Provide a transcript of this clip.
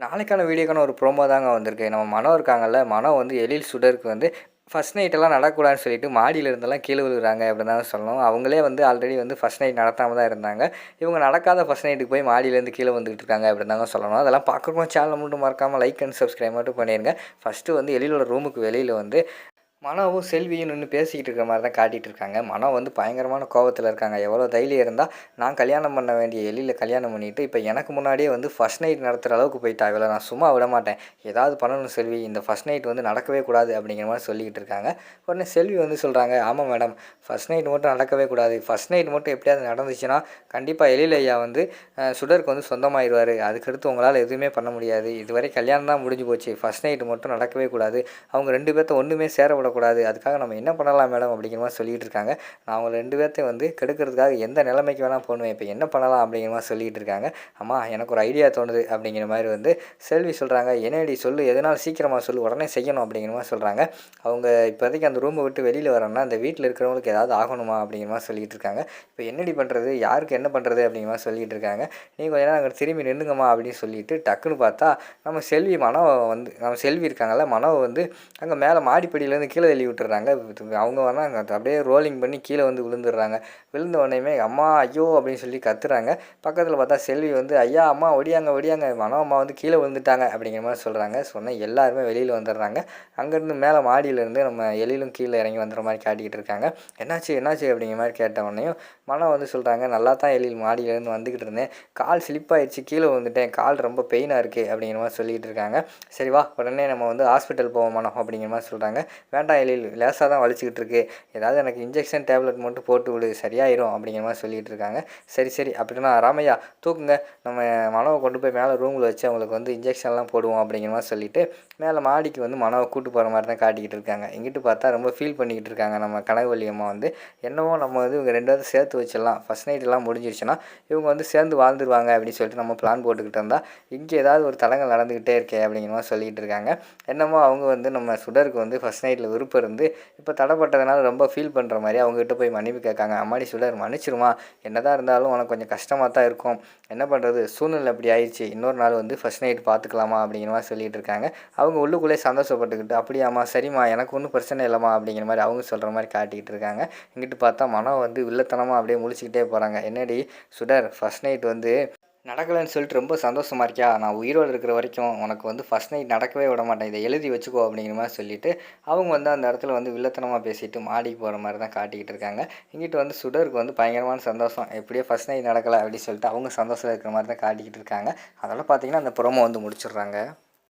நாளைக்கான வீடியோக்கான ஒரு ப்ரோமோ தாங்க வந்திருக்கு. நம்ம மனோ இருக்காங்கல்ல மனோ வந்து எழில் சுடருக்கு வந்து ஃபஸ்ட் நைட்டெல்லாம் நடக்கூடாதுன்னு சொல்லிட்டு மாடியில் இருந்தெல்லாம் கீழே விழுகிறாங்க அப்படின்னு தான் சொல்லணும். அவங்களே வந்து ஆல்ரெடி வந்து ஃபஸ்ட் நைட் நடத்தாமல் தான் இருந்தாங்க. இவங்க நடக்காத ஃபஸ்ட் நைட்டுக்கு போய் மாடியிலேருந்து கீழே வந்துகிட்டு இருக்காங்க அப்படின்னு தாங்க சொல்லணும். அதெல்லாம் பார்க்குறோம் சேனல் மட்டும் மறக்காமல் லைக் அண்ட் சப்ஸ்கிரைப் மட்டும் பண்ணிடுங்க ஃபஸ்ட்டு வந்து எழிலோட ரூமுக்கு வெளியில் வந்து மனோவும் செல்வியும் நின்று பேசிக்கிட்டு இருக்கிற மாதிரி தான் காட்டிகிட்டு இருக்காங்க. மனோ வந்து பயங்கரமான கோவத்தில் இருக்காங்க. எவ்வளோ தைரியம் இருந்தால் நான் கல்யாணம் பண்ண வேண்டிய எழில கல்யாணம் பண்ணிவிட்டு இப்போ எனக்கு முன்னாடியே வந்து ஃபஸ்ட் நைட் நடத்துகிற அளவுக்கு போயிட்டா இவ்வளோ நான் சும்மா விட மாட்டேன். ஏதாவது பண்ணணும் செல்வி. இந்த ஃபஸ்ட் நைட் வந்து நடக்கவே கூடாது அப்படிங்கிற மாதிரி சொல்லிக்கிட்டு இருக்காங்க. உடனே செல்வி வந்து சொல்கிறாங்க ஆமாம் மேடம் ஃபஸ்ட் நைட் மட்டும் நடக்கவே கூடாது. ஃபஸ்ட் நைட் மட்டும் எப்படியாவது நடந்துச்சுன்னா கண்டிப்பாக எழில் ஐயா வந்து சுடருக்கு வந்து சொந்தமாயிடுவார் அதுக்கடுத்து உங்களால் எதுவுமே பண்ண முடியாது. இதுவரை கல்யாணம் தான் முடிஞ்சு போச்சு. ஃபஸ்ட் நைட் மட்டும் நடக்கவே கூடாது. அவங்க ரெண்டு பேர்த்த ஒன்றுமே சேர விடக்கூடாது அதுக்காக நம்ம என்ன பண்ணலாம் மேடம் அப்படிங்கிற மாதிரி சொல்லிட்டு இருக்காங்க. நான் அவங்க ரெண்டு பேர்த்தையும் வந்து கெடுக்கிறதுக்காக எந்த நிலைமைக்கு வேணால் போகணுவேன் இப்போ என்ன பண்ணலாம் அப்படிங்கிற மாதிரி சொல்லிட்டு இருக்காங்க. அம்மா எனக்கு ஒரு ஐடியா தோணுது அப்படிங்கிற மாதிரி வந்து செல்வி சொல்கிறாங்க என்னடி சொல்லு எதனால் சீக்கிரமாக சொல்லு உடனே செய்யணும் அப்படிங்கிற மாதிரி சொல்கிறாங்க அவங்க இப்போதைக்கு அந்த ரூமை விட்டு வெளியில் வரோம்னா அந்த வீட்டில் இருக்கிறவங்களுக்கு ஏதாவது ஆகணுமா அப்படிங்கிற மாதிரி சொல்லிட்டு இருக்காங்க. இப்போ என்னடி பண்ணுறது யாருக்கு என்ன பண்ணுறது அப்படிங்கிற மாதிரி சொல்லிட்டு இருக்காங்க. நீங்கள் கொஞ்ச நேரம் அங்கே திரும்பி நின்றுங்கம்மா அப்படின்னு சொல்லிட்டு டக்குன்னு பார்த்தா நம்ம செல்வி மனோ வந்து நம்ம செல்வி இருக்காங்கல்ல மனோ வந்து அங்கே மேலே மாடிப்படியிலேருந்து கீழே தள்ளி விட்டுறாங்க. அவங்க வேணா அங்கே அப்படியே ரோலிங் பண்ணி கீழே வந்து விழுந்துடுறாங்க. விழுந்த உடனேயுமே அம்மா ஐயோ! அப்படின்னு சொல்லி கத்துறாங்க. பக்கத்தில் பார்த்தா செல்வி வந்து ஐயா அம்மா ஒடியாங்க ஒடியாங்க மனோ அம்மா வந்து கீழே விழுந்துட்டாங்க. அப்படிங்கிற மாதிரி சொல்கிறாங்க சொன்னால் எல்லாருமே வெளியில் வந்துடுறாங்க. அங்கேருந்து மேலே மாடியிலேருந்து நம்ம எழிலும் கீழே இறங்கி வந்துடுற மாதிரி காட்டிக்கிட்டு இருக்காங்க. என்னாச்சு என்னாச்சு? அப்படிங்கிற மாதிரி கேட்ட உடனேயும் மனோ வந்து சொல்கிறாங்க நல்லா தான் எழில் மாடியிலேருந்து வந்துக்கிட்டு இருந்தேன். கால் ஸ்லிப் ஆயிடுச்சு கீழே வந்துட்டேன் கால் ரொம்ப பெயினாக இருக்குது அப்படிங்கிற மாதிரி சொல்லிக்கிட்டு இருக்காங்க. சரி வா உடனே நம்ம வந்து ஹாஸ்பிட்டல் போவோம் மனோ. அப்படிங்கிற மாதிரி சொல்கிறாங்க வேண்டாம் எழில். லேசாக தான் வலிச்சிக்கிட்டு இருக்கு ஏதாவது எனக்கு இன்ஜெக்ஷன் டேப்லெட் மட்டும் போட்டு விடு. சரியாயிரும் அப்படிங்கிற மாதிரி சொல்லிகிட்டு இருக்காங்க. சரி சரி. அப்படின்னா ராமையா தூக்குங்க. நம்ம மனவை கொண்டு போய் மேலே ரூமில் வச்சு அவங்களுக்கு வந்து இன்ஜெக்ஷன்லாம் போடுவோம் அப்படிங்கிற மாதிரி சொல்லிட்டு மேலே மாடிக்கு வந்து மனவை கூட்டு போகிற மாதிரி தான் காட்டிக்கிட்டு இருக்காங்க. இங்கிட்டு பார்த்தா ரொம்ப ஃபீல் பண்ணிக்கிட்டு இருக்காங்க நம்ம கனகவல்லி அம்மா வந்து. என்னவோ நம்ம வந்து இவங்க ரெண்டாவது சேர்த்து வச்சிடலாம். ஃபஸ்ட் நைட்லாம் முடிஞ்சிருச்சுன்னா இவங்க வந்து சேர்ந்து வாழ்ந்துருவாங்க அப்படின்னு சொல்லிட்டு நம்ம பிளான் போட்டுக்கிட்டு இருந்தால் இங்கே ஏதாவது ஒரு தளங்கள் நடந்துக்கிட்டே இருக்கே அப்படிங்கிற மாதிரி சொல்லிட்டு இருக்காங்க. என்னமோ அவங்க வந்து நம்ம சுடருக்கு வந்து ஃபஸ்ட் நைட்டில் விருப்பம் இருந்து இப்போ தடைப்பட்டதுனால ரொம்ப ஃபீல் பண்ணுற மாதிரி அவங்ககிட்ட போய் மன்னிப்பு கேட்காங்க. அம்மாடி சுடர் மன்னிச்சிருமா? என்னதான் இருந்தாலும் உனக்கு கொஞ்சம் கஷ்டமாக தான் இருக்கும். என்ன பண்ணுறது சூழ்நிலை அப்படி ஆயிடுச்சு. இன்னொரு நாள் வந்து ஃபஸ்ட் நைட் பார்த்துக்கலாமா அப்படிங்கிற மாதிரி சொல்லிகிட்டு இருக்காங்க. அவங்க உள்ளுக்குள்ளே சந்தோஷப்பட்டுக்கிட்டு அப்படியாம்மா சரிம்மா. எனக்கு ஒன்றும் பிரச்சனை இல்லைம்மா. அப்படிங்கிற மாதிரி அவங்க சொல்கிற மாதிரி காட்டிக்கிட்டு இருக்காங்க. இங்கிட்டு பார்த்தா மனம் வந்து வில்லத்தனமாக அப்படியே முழிச்சிக்கிட்டே போகிறாங்க என்னடி? சுடர் ஃபஸ்ட் நைட் வந்து நடக்கலைன்னு சொல்லிட்டு ரொம்ப சந்தோஷமாக இருக்கியா? நான் உயிரோடு இருக்கிற வரைக்கும் உனக்கு வந்து ஃபஸ்ட் நைட் நடக்கவே விட மாட்டேன். இதை எழுதி வச்சுக்கோ அப்படிங்கிற மாதிரி சொல்லிவிட்டு அவங்க வந்து அந்த இடத்துல வந்து வில்லத்தனமாக பேசிட்டு மாடிக்கு போகிற மாதிரி தான் காட்டிக்கிட்டு இருக்காங்க. இங்கிட்டு வந்து சுடருக்கு வந்து பயங்கரமான சந்தோஷம். எப்படியோ ஃபஸ்ட் நைட் நடக்கலை அப்படின்னு சொல்லிட்டு அவங்க சந்தோஷம் இருக்கிற மாதிரி தான் காட்டிக்கிட்டு இருக்காங்க. அதெல்லாம் பார்த்தீங்கன்னா அந்த புறமை வந்து முடிச்சிடுறாங்க.